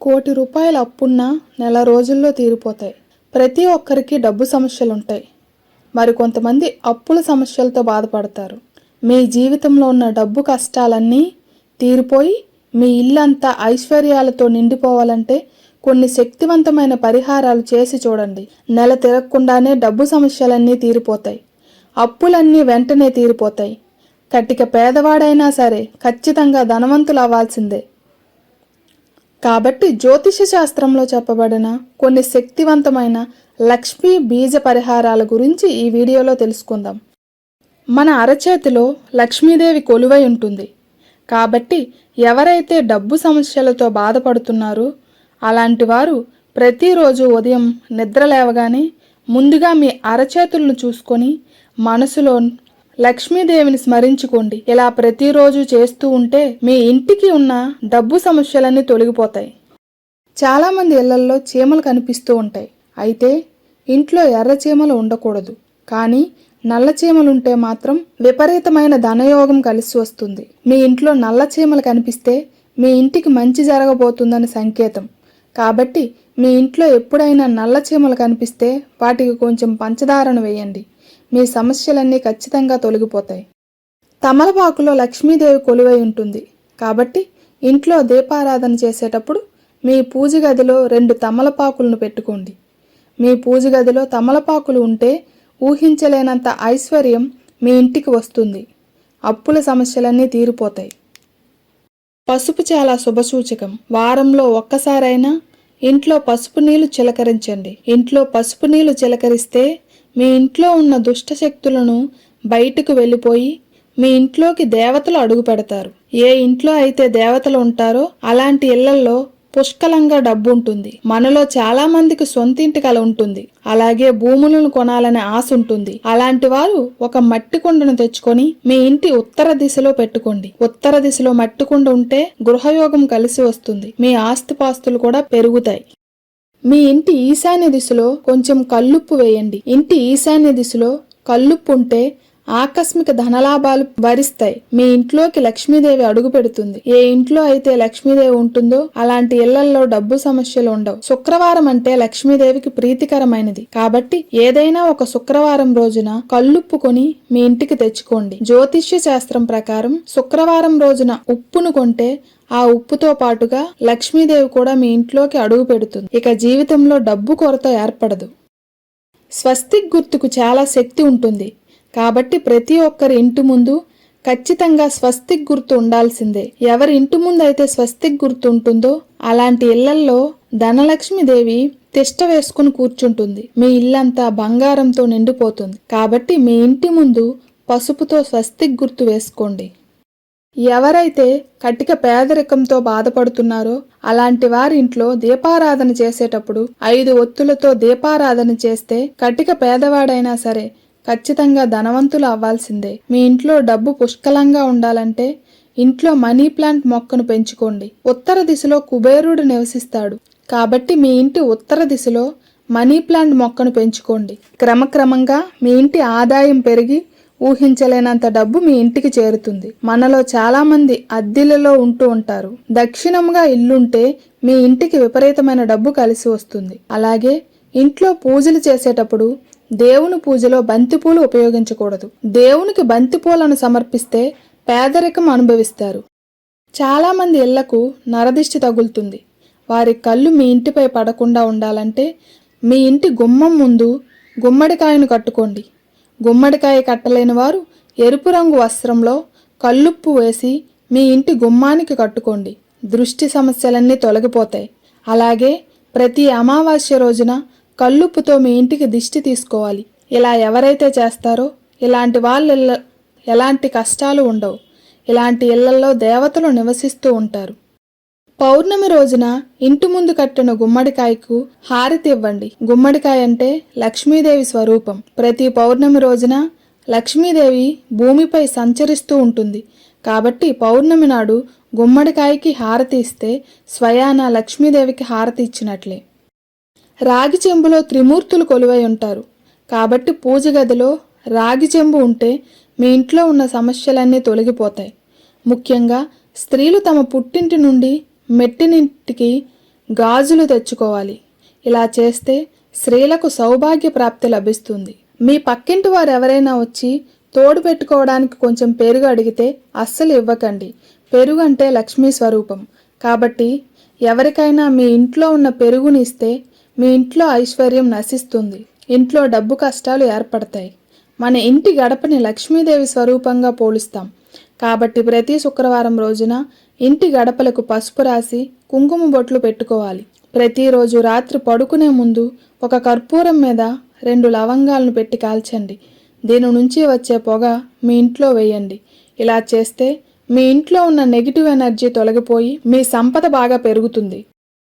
కోటి రూపాయల అప్పున్న నెల రోజుల్లో తీరిపోతాయి. ప్రతి ఒక్కరికి డబ్బు సమస్యలు ఉంటాయి మరి కొంతమంది అప్పుల సమస్యలతో బాధపడతారు. మీ జీవితంలో ఉన్న డబ్బు కష్టాలన్నీ తీరిపోయి మీ ఇల్లంతా ఐశ్వర్యాలతో నిండిపోవాలంటే కొన్ని శక్తివంతమైన పరిహారాలు చేసి చూడండి. నెల తిరగకుండానే డబ్బు సమస్యలన్నీ తీరిపోతాయి. అప్పులన్నీ వెంటనే తీరిపోతాయి. కట్టిక పేదవాడైనా సరే ఖచ్చితంగా ధనవంతులు అవ్వాల్సిందే. కాబట్టి జ్యోతిష శాస్త్రంలో చెప్పబడిన కొన్ని శక్తివంతమైన లక్ష్మీ బీజ పరిహారాల గురించి ఈ వీడియోలో తెలుసుకుందాం. మన అరచేతిలో లక్ష్మీదేవి కొలువై ఉంటుంది. కాబట్టి ఎవరైతే డబ్బు సమస్యలతో బాధపడుతున్నారో అలాంటి వారు ప్రతిరోజు ఉదయం నిద్ర లేవగానే ముందుగా మీ అరచేతులను చూసుకొని మనసులో లక్ష్మీదేవిని స్మరించుకోండి. ఇలా ప్రతిరోజు చేస్తూ ఉంటే మీ ఇంటికి ఉన్న డబ్బు సమస్యలన్నీ తొలగిపోతాయి. చాలామంది ఇళ్ళల్లో చీమలు కనిపిస్తూ ఉంటాయి. అయితే ఇంట్లో ఎర్ర చీమలు ఉండకూడదు. కానీ నల్ల చీమలుంటే మాత్రం విపరీతమైన ధనయోగం కలిసి వస్తుంది. మీ ఇంట్లో నల్ల చీమలు కనిపిస్తే మీ ఇంటికి మంచి జరగబోతుందని సంకేతం. కాబట్టి మీ ఇంట్లో ఎప్పుడైనా నల్ల చీమలు కనిపిస్తే వాటికి కొంచెం పంచదారను వేయండి. మీ సమస్యలన్నీ ఖచ్చితంగా తొలగిపోతాయి. తమలపాకులో లక్ష్మీదేవి కొలువై ఉంటుంది. కాబట్టి ఇంట్లో దీపారాధన చేసేటప్పుడు మీ పూజ గదిలో రెండు తమలపాకులను పెట్టుకోండి. మీ పూజ గదిలో తమలపాకులు ఉంటే ఊహించలేనంత ఐశ్వర్యం మీ ఇంటికి వస్తుంది. అప్పుల సమస్యలన్నీ తీరిపోతాయి. పసుపు చాలా శుభసూచకం. వారంలో ఒక్కసారైనా ఇంట్లో పసుపు నీళ్ళు చిలకరించండి. ఇంట్లో పసుపు నీళ్ళు చిలకరిస్తే మీ ఇంట్లో ఉన్న దుష్ట శక్తులను బయటకు వెళ్ళిపోయి మీ ఇంట్లోకి దేవతలు అడుగు పెడతారు. ఏ ఇంట్లో అయితే దేవతలు ఉంటారో అలాంటి ఇళ్ళలో పుష్కలంగా డబ్బు ఉంటుంది. మనలో చాలా మందికి సొంతింటి కల ఉంటుంది. అలాగే భూములను కొనాలనే ఆశ ఉంటుంది. అలాంటి వారు ఒక మట్టి కుండను తెచ్చుకొని మీ ఇంటి ఉత్తర దిశలో పెట్టుకోండి. ఉత్తర దిశలో మట్టి కుండ ఉంటే గృహయోగం కలిసి వస్తుంది. మీ ఆస్తిపాస్తులు కూడా పెరుగుతాయి. మీ ఇంటి ఈశాన్య దిశలో కొంచెం కల్లుప్పు వేయండి. ఇంటి ఈశాన్య దిశలో కల్లుప్పు ఉంటే ఆకస్మిక ధనలాభాలు వరిస్తాయి మీ ఇంట్లోకి లక్ష్మీదేవి అడుగు పెడుతుంది. ఏ ఇంట్లో అయితే లక్ష్మీదేవి ఉంటుందో అలాంటి ఇళ్ళలో డబ్బు సమస్యలు ఉండవు. శుక్రవారం అంటే లక్ష్మీదేవికి ప్రీతికరమైనది. కాబట్టి ఏదైనా ఒక శుక్రవారం రోజున కల్లుప్పుకొని మీ ఇంటికి తెచ్చుకోండి. జ్యోతిష్య శాస్త్రం ప్రకారం శుక్రవారం రోజున ఉప్పును కొంటే ఆ ఉప్పుతో పాటుగా లక్ష్మీదేవి కూడా మీ ఇంట్లోకి అడుగు పెడుతుంది. ఇక జీవితంలో డబ్బు కొరత ఏర్పడదు. స్వస్తిక్ గుర్తుకు చాలా శక్తి ఉంటుంది. కాబట్టి ప్రతి ఒక్కరి ఇంటి ముందు ఖచ్చితంగా స్వస్తిక్ గుర్తు ఉండాల్సిందే. ఎవరి ఇంటి ముందు అయితే స్వస్తిక్ గుర్తు ఉంటుందో అలాంటి ఇళ్ళల్లో ధనలక్ష్మీదేవి తిష్ట వేసుకుని కూర్చుంటుంది. మీ ఇల్లంతా బంగారంతో నిండిపోతుంది. కాబట్టి మీ ఇంటి ముందు పసుపుతో స్వస్తిక్ గుర్తు వేసుకోండి. ఎవరైతే కటిక పేదరికంతో బాధపడుతున్నారో అలాంటి వారి ఇంట్లో దీపారాధన చేసేటప్పుడు ఐదు ఒత్తులతో దీపారాధన చేస్తే కటిక పేదవాడైనా సరే ఖచ్చితంగా ధనవంతులు అవ్వాల్సిందే. మీ ఇంట్లో డబ్బు పుష్కలంగా ఉండాలంటే ఇంట్లో మనీ ప్లాంట్ మొక్కను పెంచుకోండి. ఉత్తర దిశలో కుబేరుడు నివసిస్తాడు. కాబట్టి మీ ఇంటి ఉత్తర దిశలో మనీ ప్లాంట్ మొక్కను పెంచుకోండి. క్రమక్రమంగా మీ ఇంటి ఆదాయం పెరిగి ఊహించలేనంత డబ్బు మీ ఇంటికి చేరుతుంది. మనలో చాలామంది అద్దిలలో అద్దెలలో ఉంటూ ఉంటారు. దక్షిణంగా ఇల్లుంటే మీ ఇంటికి విపరీతమైన డబ్బు కలిసి వస్తుంది. అలాగే ఇంట్లో పూజలు చేసేటప్పుడు దేవుని పూజలో బంతిపూలు ఉపయోగించకూడదు. దేవునికి బంతిపూలను సమర్పిస్తే పేదరికం అనుభవిస్తారు. చాలామంది ఇళ్ళకు నరదిష్టి తగులుతుంది. వారి కళ్ళు మీ ఇంటిపై పడకుండా ఉండాలంటే మీ ఇంటి గుమ్మం ముందు గుమ్మడికాయను కట్టుకోండి. గుమ్మడికాయ కట్టలేని వారు ఎరుపు రంగు వస్త్రంలో కల్లుప్పు వేసి మీ ఇంటి గుమ్మానికి కట్టుకోండి. దృష్టి సమస్యలన్నీ తొలగిపోతాయి. అలాగే ప్రతి అమావాస్య రోజున కల్లుప్పుతో మీ ఇంటికి దిష్టి తీసుకోవాలి. ఇలా ఎవరైతే చేస్తారో ఇలాంటి వాళ్ళ ఎలాంటి కష్టాలు ఉండవు. ఇలాంటి ఇళ్ళలో దేవతలు నివసిస్తూ ఉంటారు. పౌర్ణమి రోజున ఇంటి ముందు కట్టిన గుమ్మడికాయకు హారతి ఇవ్వండి. గుమ్మడికాయ అంటే లక్ష్మీదేవి స్వరూపం. ప్రతి పౌర్ణమి రోజున లక్ష్మీదేవి భూమిపై సంచరిస్తూ ఉంటుంది. కాబట్టి పౌర్ణమి నాడు గుమ్మడికాయకి హారతి ఇస్తే స్వయాన లక్ష్మీదేవికి హారతి ఇచ్చినట్లే. రాగి చెంబులో త్రిమూర్తులు కొలువై ఉంటారు. కాబట్టి పూజ గదిలో రాగి చెంబు ఉంటే మీ ఇంట్లో ఉన్న సమస్యలన్నీ తొలగిపోతాయి. ముఖ్యంగా స్త్రీలు తమ పుట్టింటి నుండి మెట్టినింటికి గాజులు తెచ్చుకోవాలి. ఇలా చేస్తే స్త్రీలకు సౌభాగ్య ప్రాప్తి లభిస్తుంది. మీ పక్కింటి వారు ఎవరైనా వచ్చి తోడు పెట్టుకోవడానికి కొంచెం పెరుగు అడిగితే అస్సలు ఇవ్వకండి. పెరుగు అంటే లక్ష్మీ స్వరూపం. కాబట్టి ఎవరికైనా మీ ఇంట్లో ఉన్న పెరుగుని ఇస్తే మీ ఇంట్లో ఐశ్వర్యం నశిస్తుంది. ఇంట్లో డబ్బు కష్టాలు ఏర్పడతాయి. మన ఇంటి గడపని లక్ష్మీదేవి స్వరూపంగా పోలుస్తాం. కాబట్టి ప్రతి శుక్రవారం రోజున ఇంటి గడపలకు పసుపు రాసి కుంకుమ బొట్లు పెట్టుకోవాలి. ప్రతిరోజు రాత్రి పడుకునే ముందు ఒక కర్పూరం మీద రెండు లవంగాలను పెట్టి కాల్చండి. దీని నుంచి వచ్చే పొగ మీ ఇంట్లో వేయండి. ఇలా చేస్తే మీ ఇంట్లో ఉన్న నెగిటివ్ ఎనర్జీ తొలగిపోయి మీ సంపద బాగా పెరుగుతుంది.